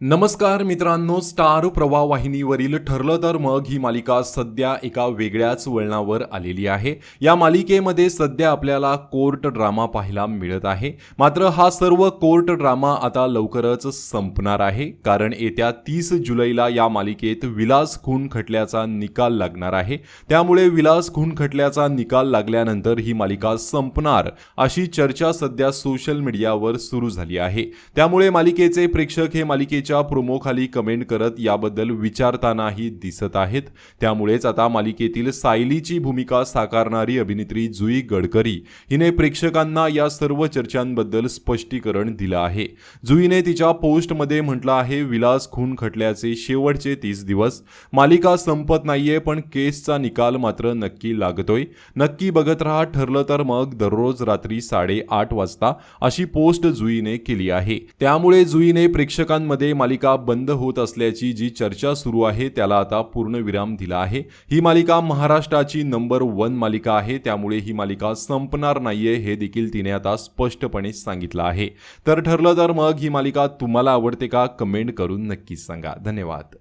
नमस्कार मित्रांनो स्टार प्रवाह वाहिनीवरील ठरलं तर मग ही मालिका सध्या एका वेगळ्याच वळणावर आलेली आहे. या मालिकेमध्ये सध्या आपल्याला कोर्ट ड्रामा पाहायला मिळत आहे. मात्र हा सर्व कोर्ट ड्रामा आता लवकरच संपणार आहे. कारण येत्या तीस जुलैला या मालिकेत विलास खून खटल्याचा निकाल लागणार आहे. त्यामुळे विलास खून खटल्याचा निकाल लागल्यानंतर ही मालिका संपणार अशी चर्चा सध्या सोशल मीडियावर सुरू झाली आहे. त्यामुळे मालिकेचे प्रेक्षक हे मालिकेच्या प्रोमोखाली कमेंट करत याबद्दल विचारतानाही दिसत आहेत. त्यामुळेच आता मालिकेतील सायलीची भूमिका साकारणारी अभिनेत्री जुई गडकरी हिने प्रेक्षकांना या सर्व चर्चांबद्दल स्पष्टीकरण दिलं आहे. जुईने तिच्या पोस्टमध्ये म्हटलं आहे विलास खून खटल्याचे शेवटचे तीस दिवस. मालिका संपत नाहीये पण केसचा निकाल मात्र नक्की लागतोय. नक्की बघत राहा ठरलं तर मग दररोज रात्री साडेआठ वाजता अशी पोस्ट जुईने केली आहे. त्यामुळे जुईने प्रेक्षकांमध्ये मालिका बंद होत असल्याची जी चर्चा सुरू आहे त्याला आता पूर्णविराम दिला आहे. ही मालिका महाराष्ट्राची नंबर वन मालिका आहे त्यामुळे ही मालिका संपणार नाहीये हे देखील तिने आता स्पष्टपणे सांगितलं आहे. तर ठरलं तर मग ही मालिका तुम्हाला आवडते का? कमेंट करून नक्कीच सांगा. धन्यवाद.